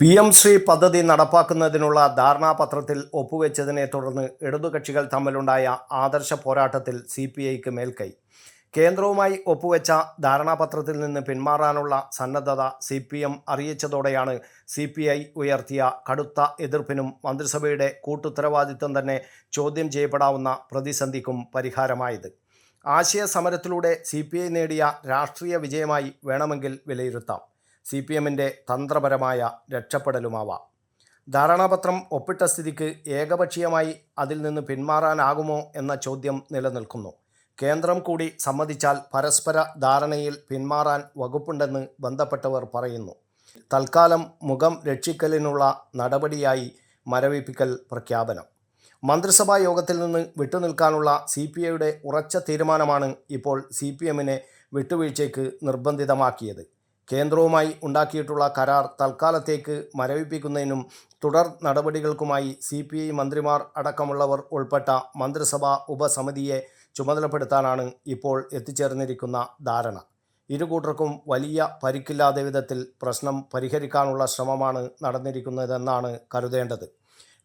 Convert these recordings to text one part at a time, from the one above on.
P M Shri പദ്ധതി നടപ്പാക്കുന്നതിനുള്ള ധാരണാപത്രത്തിൽ ഒപ്പുവെച്ചതിനെ തുടർന്ന് ഇടതുകക്ഷികൾ തമ്മിലുണ്ടായ ആദർശ പോരാട്ടത്തിൽ സി പി ഐക്ക് മേൽക്കൈ. കേന്ദ്രവുമായി ഒപ്പുവെച്ച ധാരണാപത്രത്തിൽ നിന്ന് പിന്മാറാനുള്ള സന്നദ്ധത സി പി എം അറിയിച്ചതോടെയാണ് സി പി ഐ ഉയർത്തിയ കടുത്ത എതിർപ്പിനും മന്ത്രിസഭയുടെ കൂട്ടുത്തരവാദിത്വം തന്നെ ചോദ്യം ചെയ്യപ്പെടാവുന്ന പ്രതിസന്ധിക്കും പരിഹാരമായത്. ആശയ സമരത്തിലൂടെ സി പി ഐ നേടിയ രാഷ്ട്രീയ വിജയമായി വേണമെങ്കിൽ വിലയിരുത്താം. സി പി എമ്മിന്റെ തന്ത്രപരമായ രക്ഷപ്പെടലുമാവാം. ധാരണാപത്രം ഒപ്പിട്ട സ്ഥിതിക്ക് ഏകപക്ഷീയമായി അതിൽ നിന്ന് പിന്മാറാനാകുമോ എന്ന ചോദ്യം നിലനിൽക്കുന്നു. കേന്ദ്രം കൂടി സമ്മതിച്ചാൽ പരസ്പര ധാരണയിൽ പിന്മാറാൻ വകുപ്പുണ്ടെന്ന് ബന്ധപ്പെട്ടവർ പറയുന്നു. തൽക്കാലം മുഖം രക്ഷിക്കലിനുള്ള നടപടിയായി മരവിപ്പിക്കൽ പ്രഖ്യാപനം. മന്ത്രിസഭാ യോഗത്തിൽ നിന്ന് വിട്ടുനിൽക്കാനുള്ള സി പി ഐയുടെ ഉറച്ച തീരുമാനമാണ് ഇപ്പോൾ സി പി എമ്മിനെ വിട്ടുവീഴ്ചയ്ക്ക് നിർബന്ധിതമാക്കിയത്. കേന്ദ്രവുമായി ഉണ്ടാക്കിയിട്ടുള്ള കരാർ തൽക്കാലത്തേക്ക് മരവിപ്പിക്കുന്നതിനും തുടർ നടപടികൾക്കുമായി സി പി ഐ മന്ത്രിമാർ അടക്കമുള്ളവർ ഉൾപ്പെട്ട മന്ത്രിസഭാ ഉപസമിതിയെ ചുമതലപ്പെടുത്താനാണ് ഇപ്പോൾ എത്തിച്ചേർന്നിരിക്കുന്ന ധാരണ. ഇരു കൂട്ടർക്കും വലിയ പരിക്കില്ലാത്ത വിധത്തിൽ പ്രശ്നം പരിഹരിക്കാനുള്ള ശ്രമമാണ് നടന്നിരിക്കുന്നതെന്നാണ് കരുതേണ്ടത്.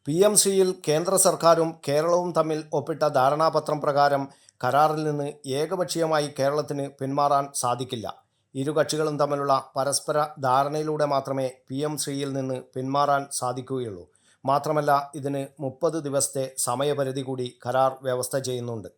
പി എം സിയിൽ കേന്ദ്ര സർക്കാരും കേരളവും തമ്മിൽ ഒപ്പിട്ട ധാരണാപത്രം പ്രകാരം കരാറിൽ നിന്ന് ഏകപക്ഷീയമായി കേരളത്തിന് പിന്മാറാൻ സാധിക്കില്ല. ഇരു കക്ഷികളും തമ്മിലുള്ള പരസ്പര ധാരണയിലൂടെ മാത്രമേ പി എം ശ്രീയിൽ നിന്ന് പിന്മാറാൻ സാധിക്കുകയുള്ളൂ. മാത്രമല്ല ഇതിന് മുപ്പത് ദിവസത്തെ സമയപരിധി കൂടി കരാർ വ്യവസ്ഥ ചെയ്യുന്നുണ്ട്.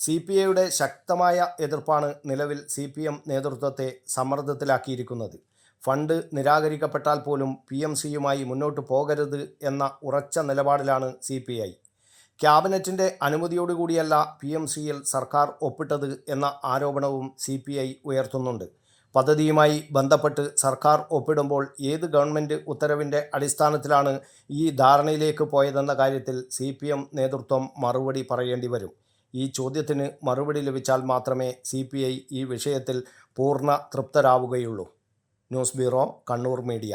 സി പി ഐയുടെ ശക്തമായ എതിർപ്പാണ് നിലവിൽ സി പി എം നേതൃത്വത്തെ സമ്മർദ്ദത്തിലാക്കിയിരിക്കുന്നത്. ഫണ്ട് നിരാകരിക്കപ്പെട്ടാൽ പോലും പി എം സിയുമായി മുന്നോട്ട് പോകരുത് എന്ന ഉറച്ച നിലപാടിലാണ് സി പി ഐ. ക്യാബിനറ്റിന്റെ അനുമതിയോടുകൂടിയല്ല പി എം സിയിൽ സർക്കാർ ഒപ്പിട്ടത് എന്ന ആരോപണവും സി പി ഐ ഉയർത്തുന്നുണ്ട്. പദ്ധതിയുമായി ബന്ധപ്പെട്ട് സർക്കാർ ഒപ്പിടുമ്പോൾ ഏത് ഗവൺമെന്റ് ഉത്തരവിന്റെ അടിസ്ഥാനത്തിലാണ് ഈ ധാരണയിലേക്ക് പോയതെന്ന കാര്യത്തിൽ സി നേതൃത്വം മറുപടി പറയേണ്ടി വരും. ഈ ചോദ്യത്തിന് മറുപടി ലഭിച്ചാൽ മാത്രമേ സി ഈ വിഷയത്തിൽ പൂർണ തൃപ്തരാവുകയുള്ളൂ. News bureau Kannur media.